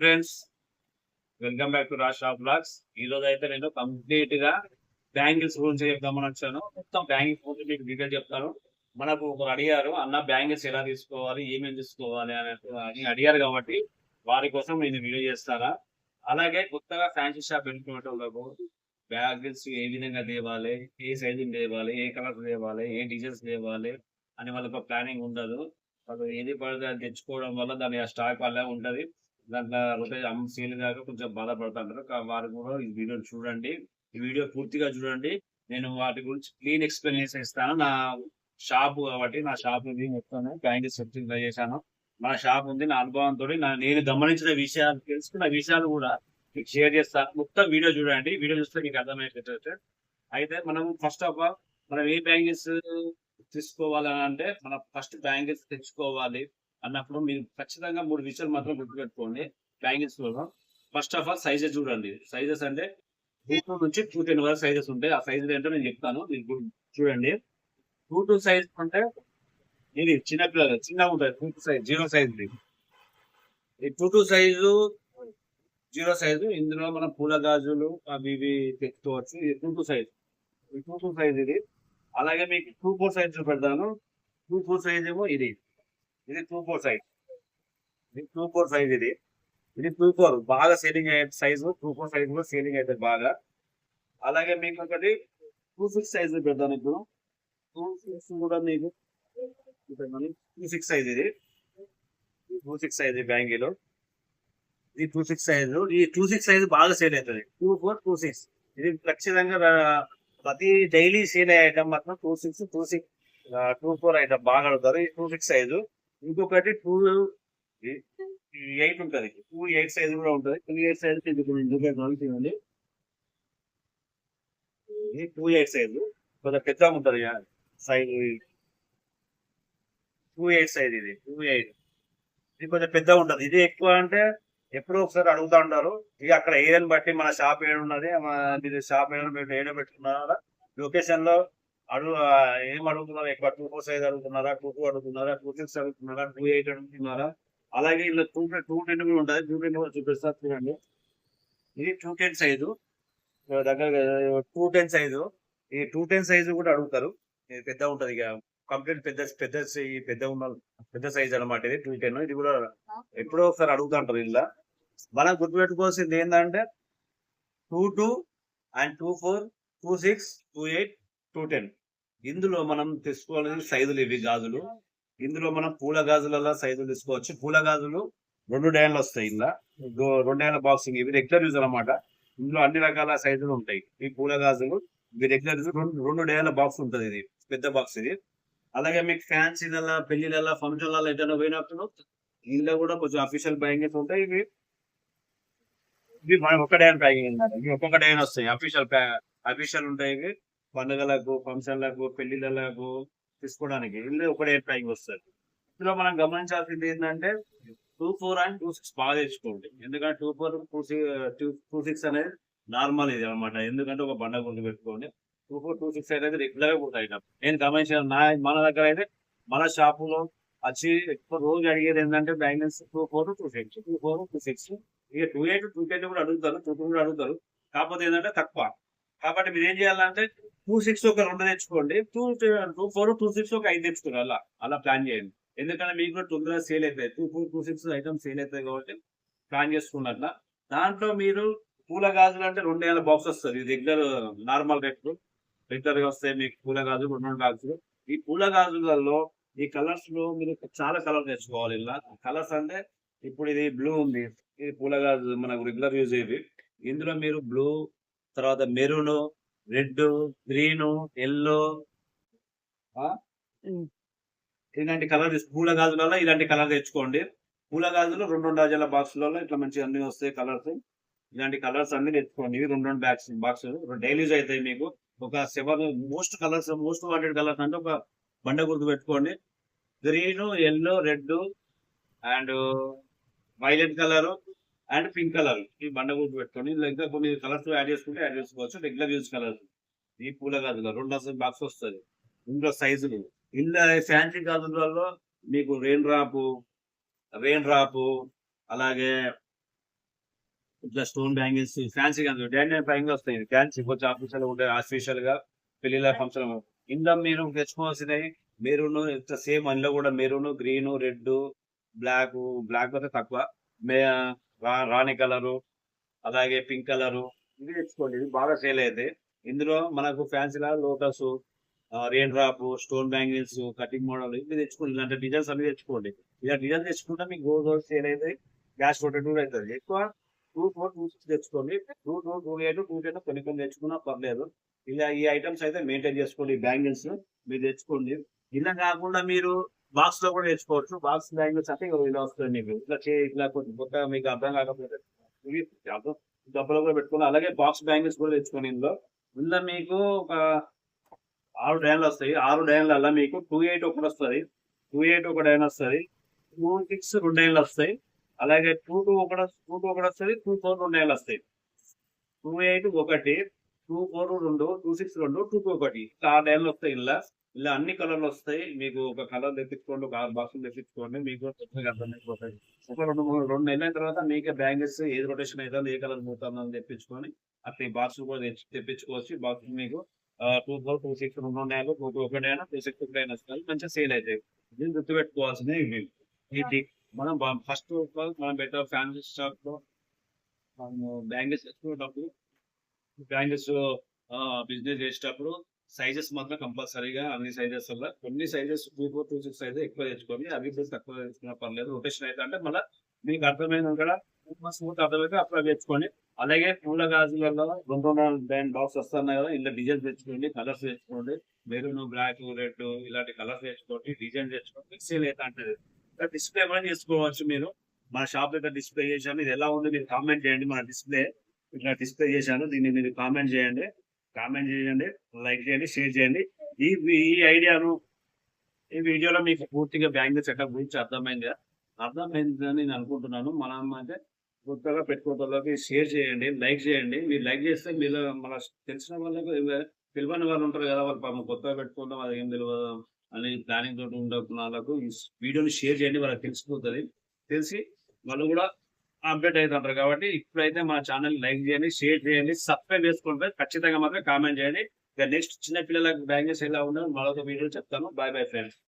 Friends welcome back to Rashtra blogs ఈ రోజు అయితే నేను కంప్లీట్గా బ్యాంగిల్స్ గురించి చెప్దామని వచ్చాను. మొత్తం బ్యాంగిల్స్ గురించి మీకు డీటెయిల్ చెప్తాను. మనకు ఒకరు అడిగారు అన్న బ్యాంగిల్స్ ఎలా తీసుకోవాలి? ఏమేమి తీసుకోవాలి? అని అడిగారు కాబట్టి వారి కోసం నేను వీడియో చేస్తారా అలాగే కొత్తగా ఫ్యాన్సీ షాప్ పెట్టుకునే వాళ్ళకు బ్యాంగిల్స్ ఏ విధంగా తేవాలి? ఏ సైజు తేవాలి? ఏ కలర్ తేవాలి? ఏ డిజైన్స్ తేవాలి? అని వాళ్ళకి ప్లానింగ్ ఉండదు. వాళ్ళు ఏది పడితే అది తెచ్చుకోవడం వల్ల దాని స్టాక్ వల్ల ఉంటది. దాంట్లో రొటేజ్ అమ్మ సేల్ కాక కొంచెం బాధపడుతుంటారు. వారు కూడా ఈ వీడియో చూడండి. ఈ వీడియో పూర్తిగా చూడండి. నేను వాటి గురించి క్లీన్ ఎక్స్ప్లెనేషన్ ఇస్తాను. నా షాప్ కాబట్టి నా షాప్ ఇది చెప్తాను బ్యాంకింగ్ సెర్చింగ్ చేశాను. నా షాప్ ఉంది నా అనుభవంతో నేను గమనించిన విషయాలు తెలుసుకున్న విషయాలు కూడా మీకు షేర్ చేస్తాను. మొత్తం వీడియో చూడండి. వీడియో చూస్తే మీకు అర్థమయ్యేటట్టు. అయితే మనం ఫస్ట్ ఆఫ్ ఆల్ మనం ఏ బ్యాంగిల్స్ తీసుకోవాలని అంటే మనం ఫస్ట్ బ్యాంగిల్స్ తెచ్చుకోవాలి. అన్నప్పుడు మీరు ఖచ్చితంగా మూడు విషయాలు మాత్రం గుర్తుపెట్టుకోండి. బ్యాంగిల్స్ కోసం ఫస్ట్ ఆఫ్ ఆల్ సైజెస్ చూడండి. సైజెస్ అంటే టూ టూ నుంచి టూ టెన్ వరకు సైజెస్ ఉంటాయి. ఆ సైజులు ఏంటో నేను చెప్తాను. మీరు చూడండి. టూ టూ సైజ్ అంటే ఇది చిన్నపిల్లలు చిన్నగా ఉంటుంది two two size zero size ఈ two two size zero size ఇందులో మనం పూల గాజులు అవి ఇవి తెచ్చుకోవచ్చు. ఇది టూ టూ సైజ్ ఈ టూ టూ సైజ్ ఇది. అలాగే మీకు టూ ఫోర్ సైజ్ పెడతాను టూ ఫోర్ సైజ్ ఏమో ఇది. ఇది టూ ఫోర్ సైజ్ ఇది టూ ఫోర్ సైజ్ ఇది. ఇది టూ ఫోర్ బాగా సేలింగ్ అయ్యే సైజు టూ ఫోర్ సైజ్ కూడా సేలింగ్ అవుతుంది బాగా. అలాగే మీకు ఒకటి టూ సిక్స్ సైజ్ పెడతాను ఇప్పుడు. టూ సిక్స్ కూడా మీకు టూ సిక్స్ సైజ్ ఇది. టూ సిక్స్ సైజ్ బ్యాంగిల్ ఇది టూ సిక్స్ సైజ్ ఈ టూ సిక్స్ సైజ్ బాగా సేల్ అవుతుంది. టూ ఫోర్ టూ సిక్స్ ఇది ఖచ్చితంగా ప్రతి డైలీ సేల్ అయ్యే ఐటమ్ మాత్రం two six two six two four item బాగా అడుగుతారు. ఈ టూ సిక్స్ సైజు ఇంకొకటి టూ ఎయిట్ ఉంటుంది. టూ ఎయిట్ సైజ్ కూడా ఉంటుంది. టూ ఎయిట్ సైజ్ చూడండి ఇది టూ ఎయిట్ సైజ్ కొంచెం పెద్దగా ఉంటుంది సైజ్ టూ ఎయిట్ సైజ్ ఇది టూ ఎయిట్ ఇది కొంచెం పెద్దగా ఉంటుంది. ఇది ఎక్కువ అంటే ఎప్పుడో ఒకసారి అడుగుతా ఉంటారు. ఇక అక్కడ ఏరియాని బట్టి మన షాప్ ఏడు ఉన్నది మన- మీరు షాప్ ఏడు ఏడో పెట్టుకున్నారా? లొకేషన్లో అడుగు ఏం అడుగుతున్నారు ఎక్కువ టూ ఫోర్ సైజ్ అడుగుతున్నారా? టూ టూ అడుగుతున్నారా? టూ సిక్స్ అడుగుతున్నారా? టూ ఎయిట్ అడుగుతున్నారా? అలాగే ఇలా టూ టూ టెన్ కూడా ఉంటుంది. టూ టెన్ కూడా చూపిస్తారు చూడండి. ఇది టూ టెన్ సైజు. దగ్గర టూ టెన్ సైజు. ఈ టూ టెన్ సైజు కూడా అడుగుతారు. ఇది పెద్ద ఉంటుంది ఇక. కంప్లీట్ పెద్ద పెద్ద పెద్ద ఉన్న పెద్ద సైజ్ అన్నమాట ఇది టూ టెన్. ఇది కూడా ఎప్పుడో ఒకసారి అడుగుతుంటారు ఇలా మనం గుర్తుపెట్టుకోవాల్సింది ఏంటంటే two two and two four two six two eight two ten. ఇందులో మనం తీసుకోవాల్సిన సైజులు ఇవి గాజులు. ఇందులో మనం పూల గాజులలో సైజులు తీసుకోవచ్చు పూల గాజులు రెండు డైన్లు వస్తాయి ఇలా రెండు డైన్ల బాక్సింగ్ ఇవి రెగ్యులర్ యూజ్ అన్నమాట. ఇందులో అన్ని రకాల సైజులు ఉంటాయి. ఈ పూల గాజులు ఇవి రెగ్యులర్ యూజ్ రెండు రెండు డైన్ల బాక్స్ ఉంటుంది ఇది. పెద్ద బాక్స్ ఇది. అలాగే మీకు ఫ్యాన్సీలలో పెళ్ళిళ్ళ ఫంక్షన్లలో ఎటైనా పోయినప్పుడు ఇందులో కూడా కొంచెం అఫీషియల్ బ్యాంకింగ్స్ ఉంటాయి. ఇవి ఇవి మనం ఒక డైన్ ప్యాకింగ్ ఇవి ఒక్కొక్క డైన్ వస్తాయి. అఫీషియల్ అఫీషియల్ ఉంటాయి ఇవి. పండుగలకు ఫంక్షన్లకు పెళ్ళిళ్ళకు తీసుకోవడానికి ఇల్లు ఒకటే టైం వస్తుంది ఇందులో మనం గమనించాల్సింది ఏంటంటే two four and two six బాగా తెచ్చుకోండి. ఎందుకంటే two four two six two six అనేది నార్మల్ ఇది అనమాట ఎందుకంటే ఒక బండ గుండు పెట్టుకోండి. టూ ఫోర్ టూ సిక్స్ అనేది రెగ్యులర్గా గా ఉంటాయి నేను గమనించాను నా మన దగ్గర అయితే మన షాపులో వచ్చి ఎక్కువ రోజు అడిగేది ఏంటంటే bangles two four two six. Two four two six. ఇక టూ ఎయిట్ టూ టెన్ కూడా అడుగుతారు టూ టూ కూడా అడుగుతారు. కాకపోతే ఏంటంటే తక్కువ. కాబట్టి మీరు ఏం చేయాలంటే టూ సిక్స్ ఒక రెండు తెచ్చుకోండి. Two two four two six ఒక ఐదు తెచ్చుకోండి. అలా అలా ప్లాన్ చేయండి. ఎందుకంటే మీకు కూడా తొందరగా సేల్ అవుతాయి. Two four two six items sale అవుతాయి కాబట్టి ప్లాన్ చేసుకున్నట్ల. దాంట్లో మీరు పూల గాజులు అంటే రెండు వేల బాక్స్ వస్తుంది. రెగ్యులర్ నార్మల్ రేట్లు రెగ్యులర్గా వస్తాయి మీకు పూల గాజులు రెండు రెండు గాజులు. ఈ పూల గాజులలో ఈ కలర్స్లో మీరు చాలా కలర్ తెచ్చుకోవాలి. ఇలా కలర్స్ అంటే ఇప్పుడు ఇది బ్లూ ఉంది. ఇది పూల గాజు మనకు రెగ్యులర్ యూజ్ ఇది ఇందులో మీరు బ్లూ తర్వాత మెరూన్ రెడ్ గ్రీన్ ఎల్లో. ఇలాంటి కలర్ పూల గాజులలో ఇలాంటి కలర్ తెచ్చుకోండి. పూల గాజులు రెండు రెండు డజన్ల బాక్సులలో ఇట్లా మంచిగా అన్ని వస్తాయి కలర్స్. ఇలాంటి కలర్స్ అన్ని తెచ్చుకోండి. ఇవి రెండు రెండు బ్యాగ్స్ బాక్స్ డైలీ యూజ్ అవుతాయి మీకు. ఒక seven most colours most wanted colours అంటే ఒక బండ గుర్తు పెట్టుకోండి. Green yellow red and violet colour. And pink colour ఈ బండ గుర్తు పెట్టుకోండి ఇలా ఇంకా కొన్ని కలర్స్ యాడ్ చేసుకుంటే యాడ్ చేసుకోవచ్చు. Regular use colours. ఈ పూల గాజులు రెండు అసలు బాక్స్ వస్తుంది. ఇందులో సైజులు ఇందులో ఫ్యాన్సీ గాజులలో మీకు రెయిన్ డ్రాప్ రెయిన్ డ్రాప్ అలాగే ఇట్లా స్టోన్ బ్యాంగిల్స్ ఫ్యాన్సీ కాదు డాండియన్ బ్యాంగిల్ వస్తాయి. ఫ్యాన్సీ కొంచెం ఆఫీషియల్ ఉండే ఆఫీషియల్గా పెళ్ళిళ్ళ ఫంక్షన్ ఇందులో మీరు తెచ్చుకోవాల్సినవి మెరూన్ సేమ్ అందులో కూడా maroon green red black black అయితే తక్కువ. మే రాణి కలరు అలాగే పింక్ కలరు ఇవి తెచ్చుకోండి. ఇవి బాగా సేల్ అవుతాయి ఇందులో మనకు ఫ్యాన్సీలా lotus rain drop stone bangles cutting model ఇవి తెచ్చుకోండి. ఇలాంటి డిజైన్స్ అన్ని తెచ్చుకోండి. ఇలా డిజైన్ తెచ్చుకుంటే మీకు గోల్డ్ గోల్డ్ సేల్ అయితే గ్యాస్ రొటేట్ అవుతుంది. ఎక్కువ టూ ఫోర్ టూ సిక్స్ తెచ్చుకోండి. Two two two eight two ten కొన్ని కొన్ని తెచ్చుకున్నా పర్లేదు. ఇలా ఈ ఐటమ్స్ అయితే మెయింటైన్ చేసుకోండి. బ్యాంగిల్స్ మీరు తెచ్చుకోండి. ఇలా కాకుండా మీరు బాక్స్లో కూడా తెచ్చుకోవచ్చు బాక్స్ లాంగ్వేజ్ అంటే ఇలా వస్తుంది మీకు ఇట్లా చే ఇట్లా కొంచెం కొత్త మీకు అర్థం కాకపోతే. ఇవి అర్థం డబ్బులో కూడా పెట్టుకుని అలాగే బాక్స్ లాంగ్వేజ్ కూడా తెచ్చుకోండి ఇందులో. ఇందులో మీకు ఒక ఆరు డైన్లు వస్తాయి. ఆరు డైన్ల మీకు టూ ఎయిట్ ఒకటి వస్తుంది. టూ ఎయిట్ ఒక డైన్ వస్తుంది. టూ సిక్స్ రెండు డైన్లు వస్తాయి. అలాగే టూ టూ ఒకటి టూ టూ ఒకటి వస్తుంది. టూ ఫోర్ రెండు డైన్లు వస్తాయి. టూ ఎయిట్ ఒకటి టూ ఫోర్ రెండు టూ సిక్స్ రెండు టూ టూ ఒకటి. ఆరు డైన్లు వస్తాయి ఇలా ఇలా అన్ని కలర్లు వస్తాయి. మీకు ఒక కలర్ తెప్పించుకోండి ఒక ఆరు బాక్సులు తెప్పించుకోండి మీకు అర్థమైపోతాయి. ఒక రెండు మూడు రెండు నెలల తర్వాత మీకే బ్యాంగిల్స్ ఏది రొటేషన్ అవుతుంది ఏ కలర్ పోతుందో అని తెప్పించుకొని అట్లా ఈ బాక్సులు కూడా తెప్పించుకోవచ్చు. బాక్స్ మీకు టూ ఫోర్ టూ సిక్స్ రెండు నెలలు టూ టూ ఒకటి అయినా టూ సిక్స్ ఒకటి అయినా వస్తుంది మంచిగా సేల్ అవుతాయి. దీన్ని గుర్తుపెట్టుకోవాల్సింది ఇవి ఇది మనం ఫస్ట్ మనం పెట్టే ఫ్యాన్సీ షాప్లో బ్యాంగిల్స్ తెచ్చుకునేటప్పుడు బ్యాంగిల్స్ బిజినెస్ చేసేటప్పుడు సైజెస్ మాత్రం కంపల్సరీగా అన్ని సైజెస్ వల్ల. కొన్ని sizes two four two six size ఎక్కువ తెచ్చుకోండి అవి కూడా తక్కువ తెచ్చుకున్నా పర్లేదు. రొటేషన్ అయితే అంటే మళ్ళీ మీకు అర్థమైన కూడా స్మూత్ అర్థమైతే అప్పుడు తెచ్చుకోండి. అలాగే పూల గాజులలో రెండు వందల బ్యాండ్ బాక్స్ వస్తున్నాయి కదా ఇలా డిజైన్ తెచ్చుకోండి కలర్స్ తెచ్చుకోండి. మెరూన్ బ్లాక్ రెడ్ ఇలాంటి కలర్స్ తెచ్చుకోండి డిజైన్ తెచ్చుకోండి. సేల్ అయితే అంటే డిస్ప్లే కూడా చేసుకోవచ్చు మీరు. మన షాప్ దగ్గర డిస్ప్లే చేశాను. ఇది ఎలా ఉంది మీరు కామెంట్ చేయండి. మన డిస్ప్లే ఇట్లా డిస్ప్లే చేశాను. దీన్ని మీరు కామెంట్ చేయండి. కామెంట్ చేయండి లైక్ చేయండి షేర్ చేయండి. ఈ ఈ ఐడియాను ఈ వీడియోలో మీకు పూర్తిగా బ్యాంక్ సెటప్ గురించి అర్థమైంది అర్థమైందని నేను అనుకుంటున్నాను. మనం అయితే కొత్తగా పెట్టుకోవడానికి షేర్ చేయండి లైక్ చేయండి. మీరు లైక్ చేస్తే మీరు మన తెలిసిన వాళ్ళకు తెలియని వాళ్ళు ఉంటారు కదా వాళ్ళు పాపం కొత్తగా పెట్టుకుంటాం అది ఏం తెలియదు అని ప్లానింగ్ తోటి ఉండకున్న వాళ్ళకు ఈ వీడియోని షేర్ చేయండి వాళ్ళకి తెలిసిపోతుంది. తెలిసి వాళ్ళు కూడా అప్డేట్ అవుతుంటారు కాబట్టి ఇప్పుడైతే మన ఛానల్ లైక్ చేయండి షేర్ చేయండి సబ్స్క్రైబ్ చేసుకోండి ఖచ్చితంగా మాత్రం కామెంట్ చేయండి. ఇక నెక్స్ట్ చిన్న పిల్లలకు బ్యాంగెస్ ఎలా ఉండదు మరొక వీడియో చెప్తాను. Bye bye friends